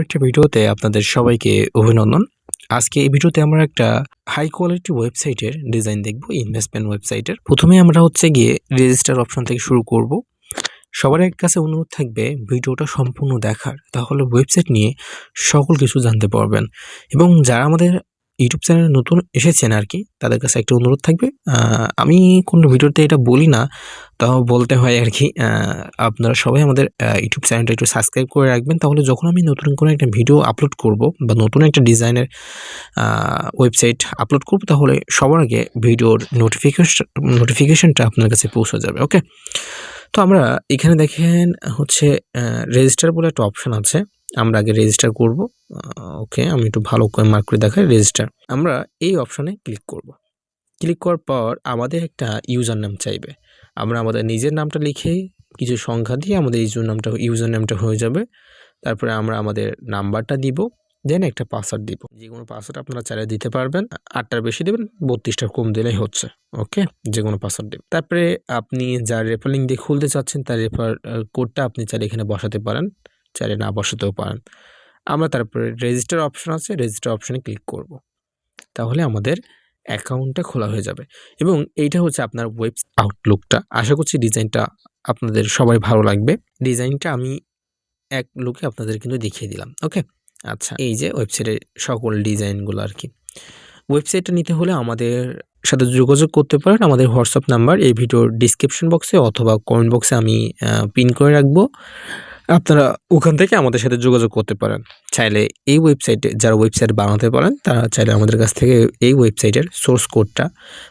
একটা ভিডিওতে আপনাদের সবাইকে অভিনন্দন। আজকে এই ভিডিওতে আমরা একটা হাই কোয়ালিটি ওয়েবসাইটের ডিজাইন দেখব ইনভেস্টমেন্ট ওয়েবসাইটের প্রথমে আমরা হচ্ছে গিয়ে রেজিস্টার অপশন থেকে শুরু করব। সবার এক কাছে অনুরোধ থাকবে ভিডিওটা সম্পূর্ণ দেখার, তাহলে ওয়েবসাইট নিয়ে সকল কিছু জানতে পারবেন। এবং যারা আমাদের ইউটিউব চ্যানেলে নতুন এসেছেন আর কি তাদের কাছে একটা অনুরোধ থাকবে। আমি কোনো ভিডিওতে এটা বলি না, তাও বলতে হয় আর কি আপনারা সবাই আমাদের ইউটিউব চ্যানেলটা একটু সাবস্ক্রাইব করে রাখবেন, তাহলে যখন আমি নতুন কোনো একটা ভিডিও আপলোড করব বা নতুন একটা ডিজাইনের ওয়েবসাইট আপলোড করব, তাহলে সবার আগে ভিডিওর নোটিফিকেশন নোটিফিকেশনটা আপনার কাছে পৌঁছে যাবে ওকে তো আমরা এখানে দেখেন হচ্ছে রেজিস্টার বলে একটা অপশান আছে। আমরা আগে রেজিস্টার করব। ওকে আমি একটু ভালো করে মার্ক করে দেখাই রেজিস্টার আমরা এই অপশানে ক্লিক করব। ক্লিক করার পর আমাদের একটা ইউজার নাম চাইবে। আমরা আমাদের নিজের নামটা লিখে কিছু সংখ্যা দিয়ে আমাদের ইউজার নামটা ইউজার নামটা হয়ে যাবে। তারপরে আমরা আমাদের নাম্বারটা দিব দেন একটা পাসওয়ার্ড দিব। যে কোনো পাসওয়ার্ড আপনারা চাইলে দিতে পারবেন। আটটার বেশি দেবেন, বত্রিশটার কম দিলেই হচ্ছে ওকে যে কোনো পাসওয়ার্ড দেবেন। তারপরে আপনি যার রেফার লিঙ্ক দিয়ে খুলতে চাচ্ছেন, তার রেফার কোডটা আপনি চাইলে এখানে বসাতে পারেন। চাইলে না বসাতেও পারেন। আমরা তারপরে রেজিস্টার অপশন আছে রেজিস্টার অপশনে ক্লিক করব। তাহলে আমাদের অ্যাকাউন্টটা খোলা হয়ে যাবে। এবং এইটা হচ্ছে আপনার ওয়েব আউটলুকটা আশা করছি ডিজাইনটা আপনাদের সবাই ভালো লাগবে। ডিজাইনটা আমি এক লুকে আপনাদের কিন্তু দেখিয়ে দিলাম ওকে আচ্ছা এই যে ওয়েবসাইটের সকল ডিজাইনগুলো আর কি। ওয়েবসাইটটা নিতে হলে আমাদের সাথে যোগাযোগ করতে পারেন। আমাদের হোয়াটসঅ্যাপ নাম্বার এই ভিডিওর ডিসক্রিপশন বক্সে অথবা কমেন্ট বক্সে আমি পিন করে রাখব। আপনারা ওখান থেকে আমাদের সাথে যোগাযোগ করতে পারেন। চাইলে এই ওয়েবসাইটে যারা ওয়েবসাইট বানাতে পারেন, তারা চাইলে আমাদের কাছ থেকে এই ওয়েবসাইটের সোর্স কোডটা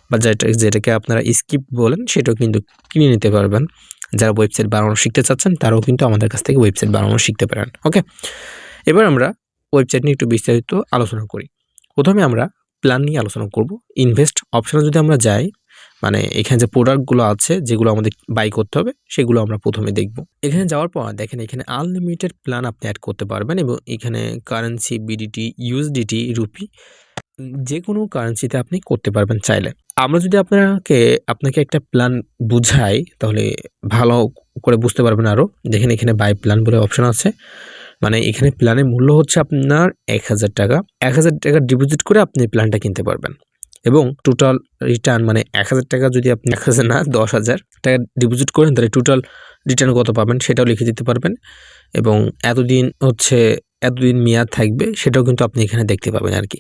বা যেটা, যেটাকে আপনারা স্কিপ বলেন, সেটাও কিন্তু কিনে নিতে পারবেন। যারা ওয়েবসাইট বানানো শিখতে চাচ্ছেন, তারাও কিন্তু আমাদের কাছ থেকে ওয়েবসাইট বানানো শিখতে পারেন। ওকে এবার আমরা ওয়েবসাইট নিয়ে একটু বিস্তারিত আলোচনা করি। প্রথমে আমরা প্ল্যান নিয়ে আলোচনা করব। ইনভেস্ট অপশানে যদি আমরা যাই মানে এখানে যে প্রোডাক্টগুলো আছে, যেগুলো আমাদের বাই করতে হবে, সেগুলো আমরা প্রথমে দেখব। এখানে যাওয়ার পর, দেখেন এখানে আনলিমিটেড প্ল্যান আপনি অ্যাড করতে পারবেন এবং এখানে কারেন্সি বিডিটি ইউএসডিটি রুপি যে কোনো কারেন্সিতে আপনি করতে পারবেন চাইলে। আমরা যদি আপনাকে আপনাকে একটা প্ল্যান বুঝাই, তাহলে ভালো করে বুঝতে পারবেন আরও দেখেন এখানে বাই প্ল্যান বলে অপশন আছে। মানে এখানে প্ল্যানের মূল্য হচ্ছে আপনার এক হাজার টাকা। এক হাজার টাকা ডিপোজিট করে আপনি প্ল্যানটা কিনতে পারবেন। এবং টোটাল রিটার্ন মানে এক হাজার টাকা যদি আপনি এক হাজার না, দশ হাজার টাকা ডিপোজিট করেন, তাহলে টোটাল রিটার্ন কত পাবেন সেটাও লিখে দিতে পারবেন। এবং এতদিন হচ্ছে, এতদিন মেয়াদ থাকবে সেটাও কিন্তু আপনি এখানে দেখতে পাবেন আর কি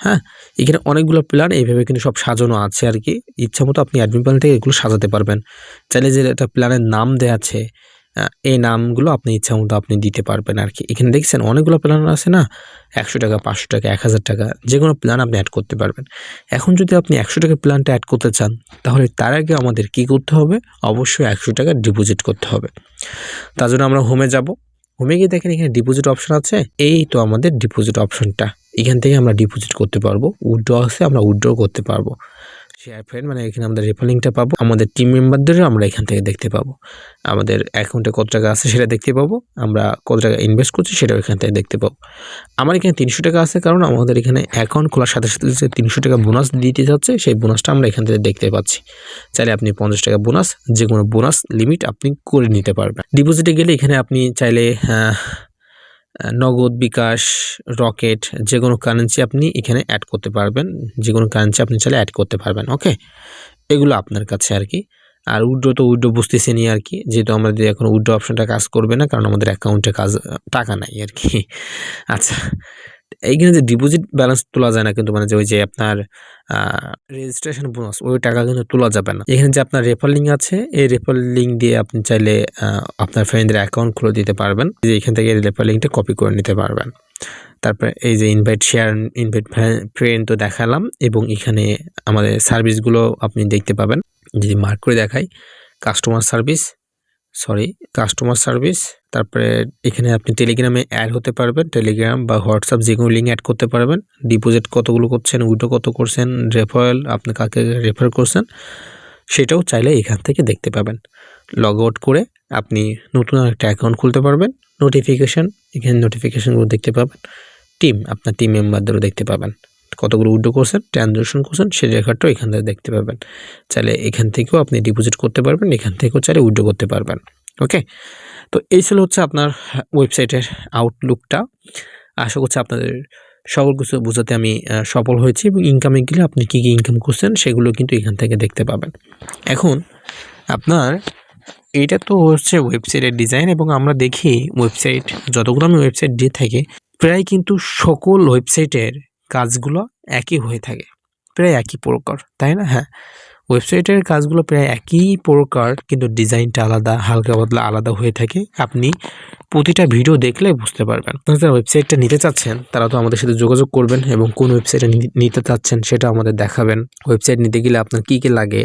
হ্যাঁ এখানে অনেকগুলো প্ল্যান এইভাবে কিন্তু সব সাজানো আছে আর কি ইচ্ছা মতো আপনি অ্যাডমিন প্ল্যান থেকে এগুলো সাজাতে পারবেন। চাইলে যে একটা প্ল্যানের নাম দেওয়া আছে এই নামগুলো আপনি ইচ্ছা মতো আপনি দিতে পারবেন আর কি। এখানে দেখছেন অনেকগুলো প্ল্যান আছে না? একশো টাকা, পাঁচশো টাকা, এক হাজার টাকা, যে কোনো প্ল্যান আপনি অ্যাড করতে পারবেন। এখন যদি আপনি একশো টাকা প্ল্যানটা অ্যাড করতে চান, তাহলে তার আগে আমাদের কি করতে হবে? অবশ্যই একশো টাকা ডিপোজিট করতে হবে। তার জন্য আমরা হোমে যাব। হোমে গিয়ে দেখেন এখানে ডিপোজিট অপশন আছে। এই তো আমাদের ডিপোজিট অপশনটা এখান থেকে আমরা ডিপোজিট করতে পারব। উইড্রো আছে, আমরা উইড্রো করতে পারব। শেয়ার ফ্রেন্ড মানে এখানে আমাদের রেফার লিঙ্কটা পাবো। আমাদের টিম মেম্বারদেরও আমরা এখান থেকে দেখতে পাবো। আমাদের অ্যাকাউন্টে কত টাকা আছে সেটা দেখতে পাবো। আমরা কত টাকা ইনভেস্ট করছি সেটাও এখান থেকে দেখতে পাবো। আমার এখানে তিনশো টাকা আছে কারণ আমাদের এখানে অ্যাকাউন্ট খোলার সাথে সাথে যে তিনশো টাকা বোনাস দিতে যাচ্ছে, সেই বোনাসটা আমরা এখান থেকে দেখতে পাচ্ছি। চাইলে আপনি পঞ্চাশ টাকা বোনাস যে কোনো বোনাস লিমিট আপনি করে নিতে পারবেন। ডিপোজিটে গেলে এখানে আপনি চাইলে নগদ, বিকাশ, রকেট যে কোনো কারেন্সি আপনি এখানে অ্যাড করতে পারবেন। যে কোনো কারেন্সি আপনি চাইলে অ্যাড করতে পারবেন ওকে এগুলো আপনার কাছে আর কি। আর উইড্রো তো উইড্রো বুঝতেছেনি আর কি, যেহেতু আমাদের এখন উইড্রো অপশনটা কাজ করবে না, কারণ আমাদের অ্যাকাউন্টে কাজ, টাকা নাই আর কি। আচ্ছা এইখানে যে ডিপোজিট ব্যালেন্স তোলা যায় না কিন্তু মানে যে ওই যে আপনার রেজিস্ট্রেশন বোনাস ওই টাকা কিন্তু তোলা যাবে না। এখানে যে আপনার রেফার লিঙ্ক আছে, এই রেফার লিঙ্ক দিয়ে আপনি চাইলে আপনার ফ্রেন্ডদের অ্যাকাউন্ট খুলে দিতে পারবেন। যে এখান থেকে রেফার লিঙ্কটা কপি করে নিতে পারবেন। তারপরে এই যে ইনভাইট শেয়ার ইনভাইট ফ্রেন্ড তো দেখালাম এবং এখানে আমাদের সার্ভিসগুলো আপনি দেখতে পাবেন। যদি মার্ক করে দেখাই customer service sorry customer service তারপরে এখানে আপনি টেলিগ্রামে অ্যাড হতে পারবেন। টেলিগ্রাম বা হোয়াটসঅ্যাপ যে কোনো লিঙ্ক অ্যাড করতে পারবেন। ডিপোজিট কতগুলো করছেন, উইড্রো কত করছেন রেফারেল আপনি কাকে রেফার করছেন, সেটাও চাইলে এখান থেকে দেখতে পাবেন। লগ আউট করে আপনি নতুন একটা অ্যাকাউন্ট খুলতে পারবেন। নোটিফিকেশান এখানে নোটিফিকেশানগুলো দেখতে পাবেন। টিম আপনার টিম মেম্বারদেরও দেখতে পাবেন। কতগুলো উইড্রো করছেন, ট্রানজাকশন করছেন, সেই রেকর্ডটাও এখান থেকে দেখতে পাবেন চাইলে এখান থেকেও আপনি ডিপোজিট করতে পারবেন, এখান থেকেও চাইলে উইড্রো করতে পারবেন, ওকে? তো এই ছিল হচ্ছে আপনার ওয়েবসাইটের আউটলুকটা আশা করছি আপনাদের সকল কিছু বোঝাতে আমি সফল হয়েছি এবং ইনকামে গেলে আপনি কী কী ইনকাম করছেন সেগুলো কিন্তু এখান থেকে দেখতে পাবেন। এখন আপনার এইটা তো হচ্ছে ওয়েবসাইটের ডিজাইন এবং আমরা দেখি ওয়েবসাইট যতগুলো আমি ওয়েবসাইট দিয়ে থাকি, প্রায় কিন্তু সকল ওয়েবসাইটের কাজগুলো একই হয়ে থাকে, প্রায় একই প্রকার, তাই না? হ্যাঁ ওয়েবসাইটের কাজগুলো প্রায় একই প্রকার, কিন্তু ডিজাইনটা আলাদা, হালকা পাতলা আলাদা হয়ে থাকে। আপনি প্রতিটা ভিডিও দেখলে বুঝতে পারবেন। যারা ওয়েবসাইটটা নিতে চাচ্ছেন, তারা তো আমাদের সাথে যোগাযোগ করবেন এবং কোন ওয়েবসাইটে নিতে চাচ্ছেন সেটা আমাদের দেখাবেন। ওয়েবসাইট নিতে গেলে আপনার কী কী লাগে,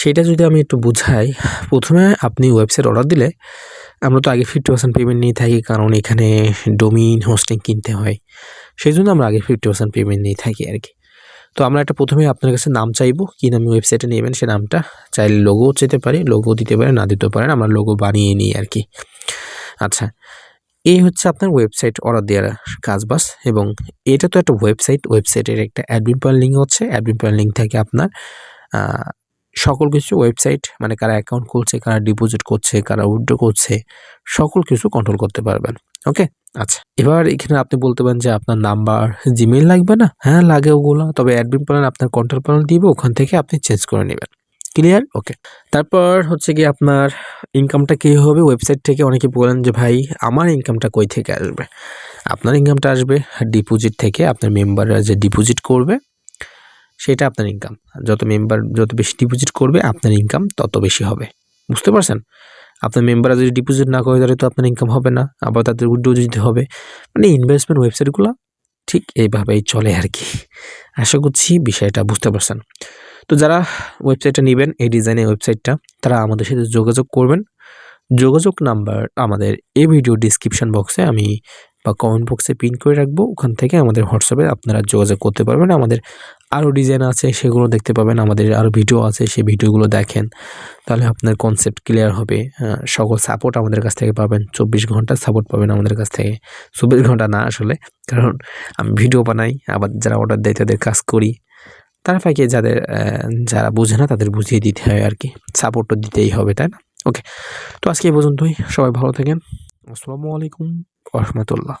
সেটা যদি আমি একটু বুঝাই, প্রথমে আপনি ওয়েবসাইট অর্ডার দিলে, আমরা তো আগে ফিফটি পার্সেন্ট পেমেন্ট নিয়ে থাকি, কারণ এখানে ডোমিন হোস্টিং কিনতে হয়। সেই জন্য আমরা আগে ফিফটি পার্সেন্ট পেমেন্ট নিয়ে থাকি আর কি। তো আমরা একটা প্রথমে আপনার কাছে নাম চাইব, কি নামে ওয়েবসাইটে নেবেন সে নামটা। চাইলে লোগো যেতে পারে লোগো দিতে পারে, না দিতে পারেন, আমরা লোগো বানিয়ে নিই আর কি। আচ্ছা এই হচ্ছে আপনার ওয়েবসাইট অর্ডার দেওয়ার কাজ বাস এবং এটা তো একটা ওয়েবসাইট ওয়েবসাইটের একটা অ্যাডমিন পয়েন্ট লিঙ্ক হচ্ছে অ্যাডমিন পয়েন্ট লিঙ্ক থেকে আপনার সকল কিছু ওয়েবসাইট মানে কারা অ্যাকাউন্ট খুলছে, কারা ডিপোজিট করছে, কারা উইথড্র করছে, সকল কিছু কন্ট্রোল করতে পারবেন ওকে আচ্ছা এবার এখানে আপনি বলতে পারেন যে আপনার নাম্বার জিমেইল লাগবে না? হ্যাঁ লাগে ওগুলো, তবে অ্যাডমিন প্যানেল আপনার কন্ট্রোল প্যানেল দিবে, ওখান থেকে আপনি চেঞ্জ করে নেবেন ক্লিয়ার ওকে তারপর হচ্ছে কি আপনার ইনকামটা কী হবে? ওয়েবসাইট থেকে অনেকে বলেন যে, ভাই, আমার ইনকামটা কই থেকে আসবে? আপনার ইনকামটা আসবে ডিপোজিট থেকে, আপনার মেম্বাররা যে ডিপোজিট করবে সেটা আপনার ইনকাম যত মেম্বার যত বেশি ডিপোজিট করবে, আপনার ইনকাম তত বেশি হবে। বুঝতে পারছেন? আপনার মেম্বাররা যদি ডিপোজিট না করে, তাহলে তো আপনার ইনকাম হবে না। আবার তাদের উইড্রো দিতে হবে। মানে ইনভেস্টমেন্ট ওয়েবসাইটগুলো ঠিক এইভাবেই চলে আর কি। আশা করছি বিষয়টা বুঝতে পারছেন। তো যারা ওয়েবসাইটটা নেবেন, এই ডিজাইনের ওয়েবসাইটটা তারা আমাদের সাথে যোগাযোগ করবেন। যোগাযোগ নাম্বার আমাদের এই ভিডিও ডিসক্রিপশন বক্সে আমি বা কমেন্ট বক্সে পিন করে রাখব। ওখান থেকে আমাদের হোয়াটসঅ্যাপে আপনারা যোগাযোগ করতে পারবেন। আমাদের আরও ডিজাইন আছে, সেগুলো দেখতে পাবেন। আমাদের আরও ভিডিও আছে, সেই ভিডিওগুলো দেখেন। তাহলে আপনার কনসেপ্ট ক্লিয়ার হবে। সকল সাপোর্ট আমাদের কাছ থেকে পাবেন। চব্বিশ ঘণ্টা সাপোর্ট পাবেন আমাদের কাছ থেকে। চব্বিশ ঘণ্টা না আসলে, কারণ আমি ভিডিও বানাই, আবার যারা অর্ডার দেয় তাদের কাজ করি। তার ফাঁকে যাদের যারা বোঝে না, তাদের বুঝিয়ে দিতে হয় আর কি। সাপোর্ট তো দিতেই হবে, তাই না? ওকে তো আজকে এই পর্যন্তই। সবাই ভালো থাকেন। আসসালামু আলাইকুম রহমতুল্লাহ।